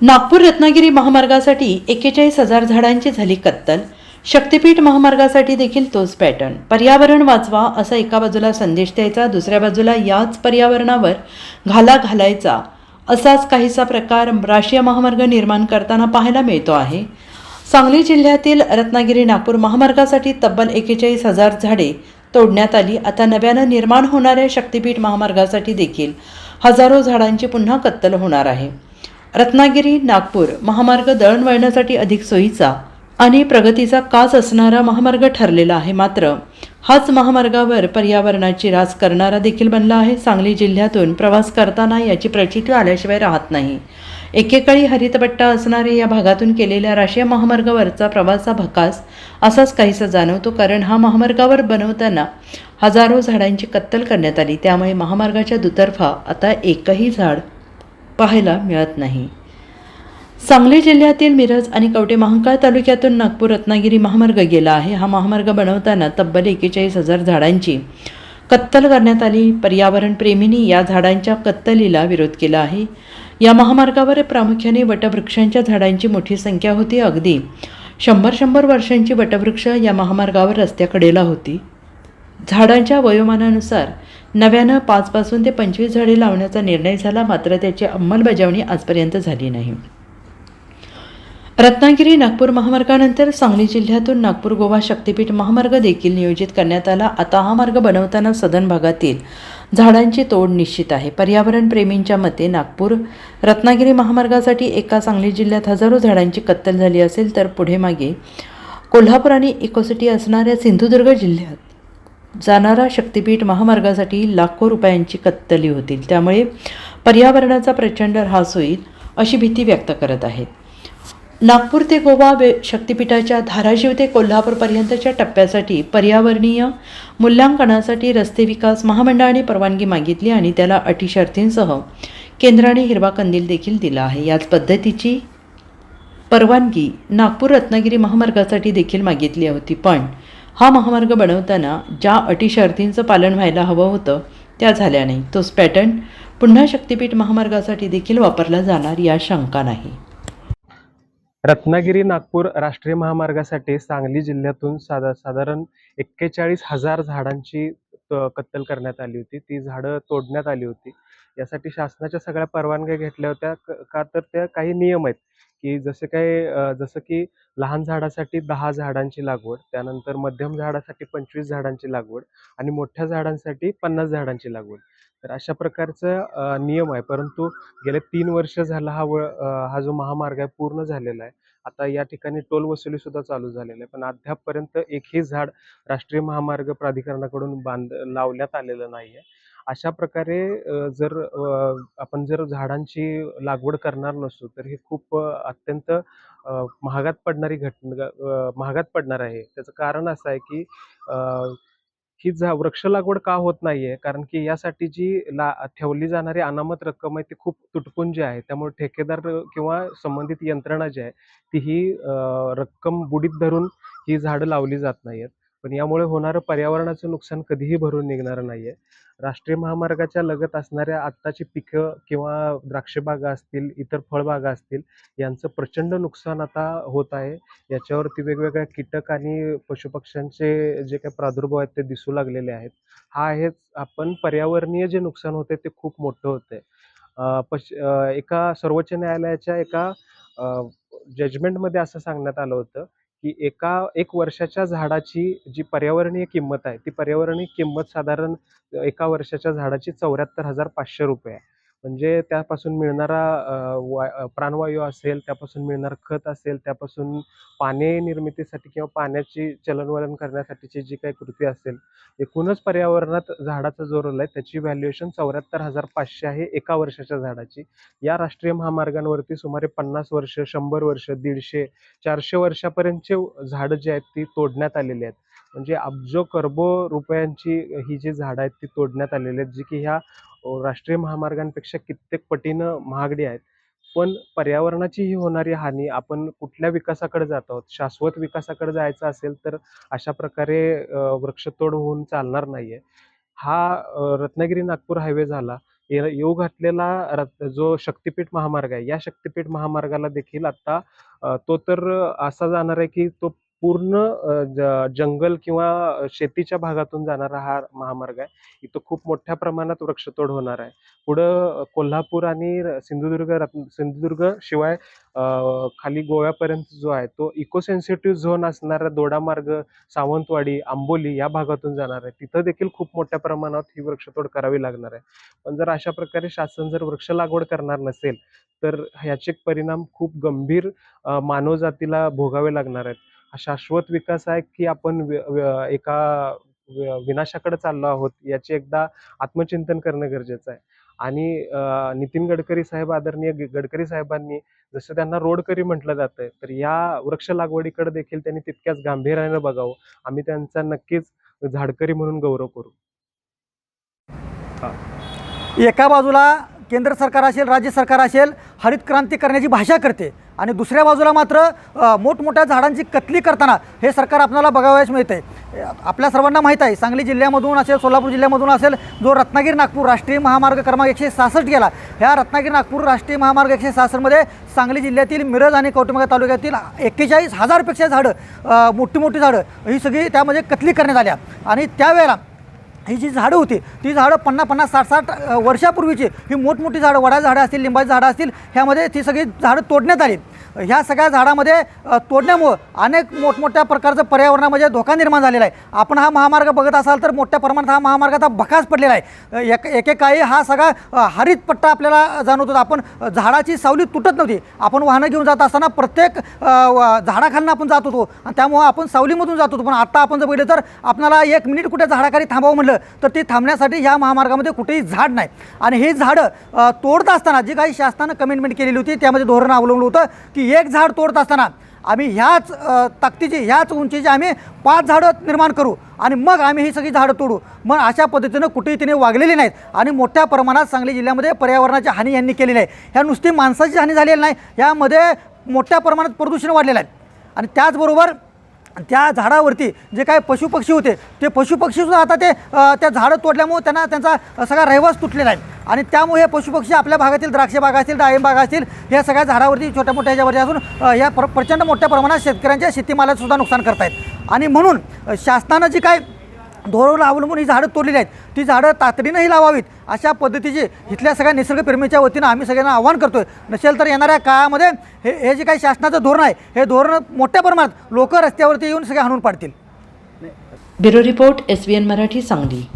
नागपूर रत्नागिरी महामार्गासाठी एकेचाळीस हजार झाडांची झाली कत्तल. शक्तिपीठ महामार्गासाठी देखील तोच पॅटर्न. पर्यावरण वाचवा असा एका बाजूला संदेश द्यायचा दुसऱ्या बाजूला याच पर्यावरणावर घाला घालायचा असाच काहीसा प्रकार राष्ट्रीय महामार्ग निर्माण करताना पाहायला मिळतो आहे. सांगली जिल्ह्यातील रत्नागिरी नागपूर महामार्गासाठी तब्बल एकेचाळीस हजार झाडे तोडण्यात आली. आता नव्यानं निर्माण होणाऱ्या शक्तिपीठ महामार्गासाठी देखील हजारो झाडांची पुन्हा कत्तल होणार आहे. रत्नागिरी नागपूर महामार्ग दळणवळणासाठी अधिक सोयीचा आणि प्रगतीचा काच असणारा महामार्ग ठरलेला आहे मात्र हाच महामार्गावर पर्यावरणाची रास करणारा देखील बनला आहे. सांगली जिल्ह्यातून प्रवास करताना याची प्रचिती आल्याशिवाय राहत नाही. एकेकाळी हरितपट्टा असणाऱ्या या भागातून केलेल्या राष्ट्रीय महामार्गावरचा प्रवास हा भकास असाच काहीसा जाणवतो कारण हा महामार्गावर बनवताना हजारो झाडांची कत्तल करण्यात आली. त्यामुळे महामार्गाच्या दुतर्फा आता एकही झाड पाहायला मिळत नाही. सांगली जिल्ह्यातील मिरज आणि कवटे महांकाळ तालुक्यातून नागपूर रत्नागिरी महामार्ग गेला आहे. हा महामार्ग बनवताना तब्बल एकेचाळीस हजार झाडांची कत्तल करण्यात आली. पर्यावरणप्रेमींनी या झाडांच्या कत्तलीला विरोध केला आहे. या महामार्गावर प्रामुख्याने वटवृक्षांच्या झाडांची मोठी संख्या होती. अगदी शंभर शंभर वर्षांची वटवृक्ष या महामार्गावर रस्त्याकडेला होती. झाडांच्या वयोमानानुसार नव्यानं पाचपासून ते पंचवीस झाडे लावण्याचा निर्णय झाला मात्र त्याची अंमलबजावणी आजपर्यंत झाली नाही. रत्नागिरी नागपूर महामार्गानंतर सांगली जिल्ह्यातून नागपूर गोवा शक्तिपीठ महामार्ग देखील नियोजित करण्यात आला. आता हा मार्ग बनवताना सदन भागातील झाडांची तोड निश्चित आहे. पर्यावरण प्रेमींच्या मते नागपूर रत्नागिरी महामार्गासाठी एका सांगली जिल्ह्यात हजारो झाडांची कत्तल झाली असेल तर पुढे मागे कोल्हापूर आणि इकोसिटी असणाऱ्या सिंधुदुर्ग जिल्ह्यात जाणारा शक्तिपीठ महामार्गासाठी लाखो रुपयांची कत्तली होतील. त्यामुळे पर्यावरणाचा प्रचंड ऱ्हास होईल अशी भीती व्यक्त करत आहेत. नागपूर ते गोवा वे शक्तिपीठाच्या धाराशिव ते कोल्हापूरपर्यंतच्या टप्प्यासाठी पर्यावरणीय मूल्यांकनासाठी रस्ते विकास महामंडळाने परवानगी मागितली आणि त्याला अटी शर्तींसह केंद्राने हिरवा कंदील देखील दिला आहे. याच पद्धतीची परवानगी नागपूर रत्नागिरी महामार्गासाठी देखील मागितली होती. पण हा महामार्ग बनवताना ज्या अटी शर्तींचं पालन व्हायला हवं होतं त्या झाल्या नाही. तोच पॅटर्न पुन्हा शक्तिपीठ महामार्गासाठी देखील वापरला जाणार या शंका नाही. रत्नागिरी नागपूर राष्ट्रीय महामार्गासाठी सांगली जिल्ह्यातून साधा साधारण एक्केचाळीस हजार झाडांची कत्तल करण्यात आली होती. ती झाडं तोडण्यात आली होती. यासाठी शासनाच्या सगळ्या परवानग्या घेतल्या होत्या. का तर त्या काही नियम आहेत. की जसे काही जसं की लहान झाडासाठी दहा झाडांची लागवड त्यानंतर मध्यम झाडासाठी पंचवीस झाडांची लागवड आणि मोठ्या झाडांसाठी पन्नास झाडांची लागवड. तर अशा प्रकारचं नियम आहे. परंतु गेले तीन वर्ष झाला हा व हा जो महामार्ग आहे पूर्ण झालेला आहे. आता या ठिकाणी टोल वसुली सुद्धा चालू झालेली आहे पण अद्यापपर्यंत एकही झाड राष्ट्रीय महामार्ग प्राधिकरणाकडून बांध लावण्यात आलेलं नाही आहे अशा प्रकारे जर आपण जर झाडांची लागवड करणार नसू तर हे खूप अत्यंत महागात पडणारी घटना महागात पडणार आहे. त्याचं कारण असं आहे की ही झा वृक्ष लागवड का होत नाहीये? कारण की यासाठी जी ला ठेवली जाणारी अनामत रक्कम आहे ती खूप तुटपुंजी आहे. त्यामुळे ठेकेदार किंवा संबंधित यंत्रणा जी आहे ती ही रक्कम बुडीत धरून ही झाडं लावली जात नाहीत पण यामुळे होणारं पर्यावरणाचं नुकसान कधीही भरून निघणारं नाहीये. राष्ट्रीय महामार्गाच्या लगत असणाऱ्या आत्ताची पिकं किंवा द्राक्षबागा असतील इतर फळबागा असतील यांचं प्रचंड नुकसान आता होत आहे. याच्यावरती वेगवेगळ्या कीटक आणि पशुपक्ष्यांचे जे काही प्रादुर्भाव आहेत ते दिसू लागलेले आहेत. हा आहेच आपण पर्यावरणीय जे नुकसान होते ते खूप मोठं होते. पश एका सर्वोच्च न्यायालयाच्या एका जजमेंटमध्ये असं सांगण्यात आलं होतं की एका एक वर्षाच्या झाडाची जी पर्यावरणीय किंमत आहे ती पर्यावरणीय किंमत साधारण एका वर्षाच्या झाडाची चौऱ्याहत्तर हजार पाचशे रुपये आहे. म्हणजे त्यापासून मिळणारा वा प्राणवायू असेल त्यापासून मिळणारं खत असेल त्यापासून पाणी निर्मितीसाठी किंवा पाण्याची चलनवलन करण्यासाठीची जी काही कृती असेल एकूणच पर्यावरणात झाडाचा जो रोल आहे त्याची व्हॅल्युएशन चौऱ्याहत्तर हजार पाचशे आहे एका वर्षाच्या झाडाची. या राष्ट्रीय महामार्गांवरती सुमारे पन्नास वर्ष शंभर वर्ष दीडशे चारशे वर्षापर्यंतचे झाडं जी आहेत ती तोडण्यात आलेली आहेत. म्हणजे अब्जो करबो रुपयांची ही जी झाडं आहेत ती तोडण्यात आलेली आहेत जी की ह्या राष्ट्रीय महामार्गांपेक्षा कित्येक पटीनं महागडी आहेत. पण पर्यावरणाची ही होणारी हानी आपण कुठल्या विकासाकडे जात आहोत शाश्वत विकासाकडे जायचं असेल तर अशा प्रकारे वृक्षतोड होऊन चालणार नाहीये. हा रत्नागिरी नागपूर हायवे झाला ये- येऊ घातलेला रत- जो शक्तिपीठ महामार्ग आहे या शक्तिपीठ महामार्गाला देखील आता तो तर असा जाणार आहे की तो पूर्ण ज- जंगल किंवा शेतीच्या भागातून जाणारा हा महामार्ग आहे. इथं खूप मोठ्या प्रमाणात वृक्षतोड होणार आहे. पुढं कोल्हापूर आणि सिंधुदुर्ग रत्न सिंधुदुर्ग शिवाय खाली गोव्यापर्यंत जो आहे तो इको सेन्सिटिव्ह झोन असणारा दोडामार्ग सावंतवाडी आंबोली या भागातून जाणार आहे. तिथं देखील खूप मोठ्या प्रमाणात ही वृक्षतोड करावी लागणार आहे. पण जर अशा प्रकारे शासन जर वृक्ष लागवड करणार नसेल तर ह्याचे परिणाम खूप गंभीर मानवजातीला भोगावे लागणार आहेत. शाश्वत विकास आहे की आपण एका विनाशाकडे चाललो आहोत याचे एकदा आत्मचिंतन करणं गरजेचं आहे. आणि नितीन गडकरी साहेब आदरणीय ग- गडकरी साहेबांनी जसं त्यांना रोडकरी म्हटलं जातं तर या वृक्ष लागवडीकडे देखील त्यांनी तितक्याच गांभीर्यानं बघावं. आम्ही त्यांचा नक्कीच झाडकरी म्हणून गौरव करू. एका बाजूला केंद्र सरकार असेल राज्य सरकार असेल हरित क्रांती करण्याची भाषा करते. आणि दुसऱ्या बाजूला मात्र मोठमोठ्या झाडांची कत्ली करताना हे सरकार आपल्याला बघावयास मिळते आपल्या सर्वांना माहीत आहे सांगली जिल्ह्यामधून असेल सोलापूर जिल्ह्यामधून असेल जो रत्नागिरी नागपूर राष्ट्रीय महामार्ग क्रमांक एकशे सहासष्ट गेला ह्या रत्नागिरी नागपूर राष्ट्रीय महामार्ग एकशे सहासष्टमध्ये सांगली जिल्ह्यातील मिरज आणि कौटुंबिका तालुक्यातील एक्केचाळीस हजारपेक्षा झाडं मोठी मोठी झाडं ही सगळी त्यामध्ये कत्ली करण्यात आल्या. आणि त्यावेळेला ही जी झाडं होती ती झाडं पन्नास पन्नास साठ साठ वर्षापूर्वीची ही मोठमोठी झाडं वडा झाडं असतील लिंबाची झाडं असतील ह्यामध्ये ती सगळी झाडं तोडण्यात आली. ह्या सगळ्या झाडामध्ये तोडण्यामुळं अनेक मोठमोठ्या प्रकारचं पर्यावरणामध्ये धोका निर्माण झालेला आहे. आपण हा महामार्ग बघत असाल तर मोठ्या प्रमाणात हा महामार्ग आता पडलेला आहे. एक एकेकाळी हा सगळा हरित पट्टा आपल्याला जाणवत होता. आपण झाडाची सावली तुटत नव्हती. आपण वाहनं घेऊन जात असताना प्रत्येक झाडाखालनं आपण जात होतो. आणि त्यामुळं आपण सावलीमधून जात होतो. पण आता आपण जर बघितलं तर आपल्याला एक मिनिट कुठे झाडाखाली थांबावं म्हटलं तर ते थांबण्यासाठी ह्या महामार्गामध्ये कुठेही झाड नाही. आणि हे झाडं तोडत असताना जी काही शासनानं कमिटमेंट केलेली होती त्यामध्ये धोरण अवलंबलं होतं की एक झाड तोडत असताना आम्ही ह्याच ताकदीची ह्याच उंचीची आम्ही पाच झाडं निर्माण करू आणि मग आम्ही ही सगळी झाडं तोडू. मग अशा पद्धतीनं कुठेही तिने वागलेली नाहीत आणि मोठ्या प्रमाणात सांगली जिल्ह्यामध्ये पर्यावरणाची हानी यांनी केलेली आहे. ह्या नुसती माणसाची हानी झालेली नाही. यामध्ये मोठ्या प्रमाणात प्रदूषण वाढलेलं आहे. आणि त्याचबरोबर त्या झाडावरती जे काय पशुपक्षी होते ते पशुपक्षीसुद्धा आता ते त्या झाडं तोडल्यामुळे त्यांना त्यांचा सगळा रहिवास तुटलेला आहे. आणि त्यामुळे हे पशुपक्षी आपल्या भागातील द्राक्ष बागा असतील डाळिंब बागा असतील या सगळ्या झाडावरती छोट्या मोठ्या ह्याच्यावरती असून या प्र प्रचंड मोठ्या प्रमाणात शेतकऱ्यांच्या शेतीमालात सुद्धा नुकसान करतायत. आणि म्हणून शासनानं जी काय धोरण अवलंबून ही झाडं तोडलेली आहेत. ती झाडं तातडीनंही लावावीत. अशा पद्धतीचे इथल्या सगळ्या निसर्गप्रेमीच्या वतीनं आम्ही सगळ्यांना आव्हान करतोय. नसेल तर येणाऱ्या काळामध्ये हे हे जे काही शासनाचं धोरण आहे हे धोरण मोठ्या प्रमाणात लोक रस्त्यावरती येऊन सगळे हाणून पाडतील. Bureau report S B N Marathi Sangli.